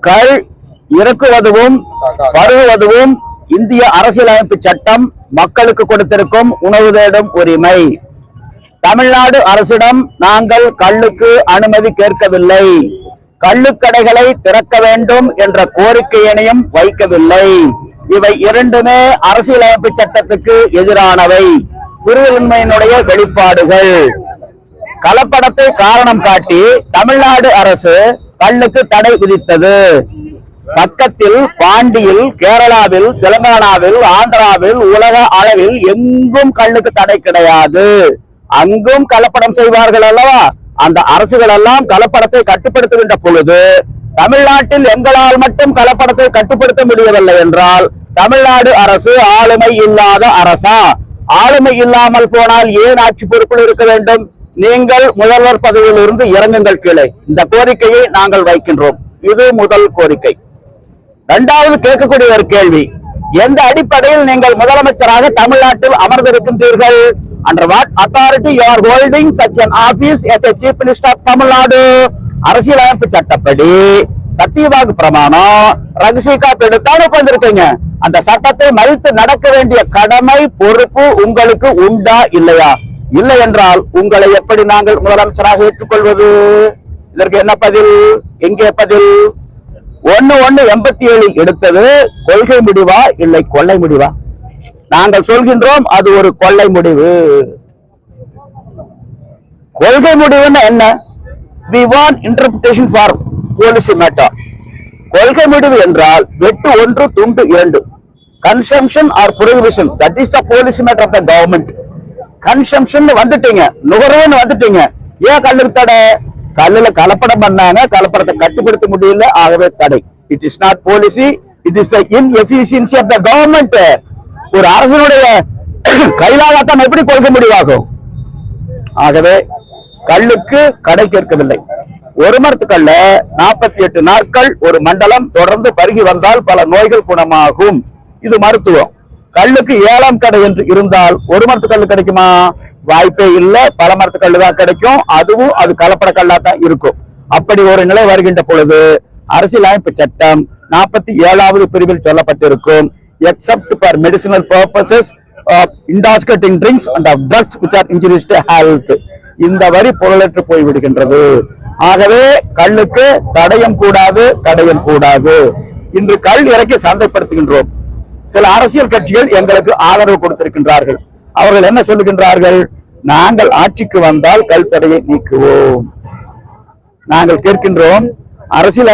கள் இறக்குவதும் பருகுவதும் இந்திய அரசியலமைப்பு சட்டம் மக்களுக்கு கொடுத்திருக்கும் உணவு தேடும் உரிமை. தமிழ்நாடு அரசிடம் நாங்கள் கள்ளுக்கு அனுமதி கேட்கவில்லை. கள்ளுக்கடைகளை திறக்க வேண்டும் என்ற கோரிக்கையினையும் வைக்கவில்லை. இவை இரண்டுமே அரசியலமைப்பு சட்டத்துக்கு எதிரானவை. புரிதலின்மையினுடைய வெளிப்பாடுகள். கலப்படத்தை காரணம் காட்டி தமிழ்நாடு அரசு கண்ணுக்கு தடை விதித்தது. பக்கத்தில் பாண்டியில் கேரளாவில் தெலுங்கானாவில் ஆந்திராவில் உலக அளவில் எங்கும் கண்ணுக்கு தடை கிடையாது. அங்கும் கலப்படம் செய்வார்கள் அல்லவா? அந்த அரசுகள் எல்லாம் கலப்படத்தை கட்டுப்படுத்துகின்ற பொழுது தமிழ்நாட்டில் எங்களால் மட்டும் கலப்படத்தை கட்டுப்படுத்த முடியவில்லை என்றால் தமிழ்நாடு அரசு ஆளுமை இல்லாத அரசா? ஆளுமை இல்லாமல் போனால் ஏன் ஆட்சி பொறுப்பில் இருக்க வேண்டும்? நீங்கள் முதல்வர் பதவியில் இருந்து இறங்குங்கள் கீழே. இந்த கோரிக்கையை நாங்கள் வைக்கின்றோம். இது முதல் கோரிக்கை. இரண்டாவது கேட்கக்கூடிய ஒரு கேள்வி. எந்த அடிப்படையில் நீங்கள் முதலமைச்சராக தமிழ்நாட்டில் அமர்ந்திருக்கின்றீர்கள்? Under what authority you are holding such an office as a chief minister of Tamil Nadu. அரசியலமைப்பு சட்டப்படி. சத்தியவாக்கு பிரமாணம். ரகசிய காப்பு எடுத்தாலும் உட்கார்ந்திருக்கீங்க. அந்த சட்டத்தை மதித்து நடக்க வேண்டிய கடமை பொறுப்பு உங்களுக்கு உண்டா இல்லையா? இல்லை என்றால் உங்களை எப்படி நாங்கள் முதலமைச்சராக ஏற்றுக்கொள்வது? இதற்கு என்ன பதில்? எங்கே பதில்? ஒன்னு ஒன்னு எண்பத்தி ஏழில் எடுத்தது. கொள்கை முடிவா இல்லை கொள்ளை முடிவா? நாங்கள் சொல்கின்றோம் அது ஒரு கொள்ளை முடிவு. கொள்கை முடிவுன்னா என்ன? We want interpretation for policy matter கொள்கை முடிவு என்றால் வெட்டு ஒன்று துண்டு இரண்டு. Consumption or prohibition that is the policy matter of the government consumption வந்துட்டீங்க நுகர்வுன்னு வந்துட்டீங்க. ஏன் கல்லுக்கு தடை? கல்லுல கலப்படம் பண்ணாங்க கலப்படத்தை கட்டுப்படுத்த முடியல. ஆகவே தடை. It is not policy it is the inefficiency of the government ஒரு அரசனுடைய கைலாகத்தான் எப்படி கொடுக்க முடிவாகும்? ஆகவே கல்லுக்கு கடை கேட்கவில்லை. ஒரு மரத்துக்கல்ல நாற்பத்தி எட்டு நாட்கள் ஒரு மண்டலம் தொடர்ந்து பருகி வந்தால் பல நோய்கள் குணமாகும். இது மருத்துவம். கல்லுக்கு ஏழாம் கடை என்று இருந்தால் ஒரு மரத்துக்கல்லு கிடைக்குமா? வாய்ப்பே இல்ல. பல மரத்துக்கல்லு தான் கிடைக்கும். அதுவும் அது கலப்பட கல்லா தான் இருக்கும். அப்படி ஒரு நிலை வருகின்ற பொழுது அரசியலமைப்பு சட்டம் நாற்பத்தி ஏழாவது பிரிவில் சொல்லப்பட்டிருக்கும். Except for medicinal purposes intoxicating drinks and of drugs which are are injurious இந்த வரி பொருளற்று போய் விடுகின்றது. ஆகவே கல்லுக்கு தடயம் கூடாது தடயம் கூடாது. இன்று கல் இறக்கி சந்தைப்படுத்துகின்றோம். சில அரசியல் கட்சிகள் எங்களுக்கு ஆதரவு கொடுத்திருக்கின்றார்கள். அவர்கள் என்ன சொல்லுகின்றார்கள்? நாங்கள் ஆட்சிக்கு வந்தால் கல் தடையை நீக்குவோம். நாங்கள் கேட்கின்றோம் அரசியல்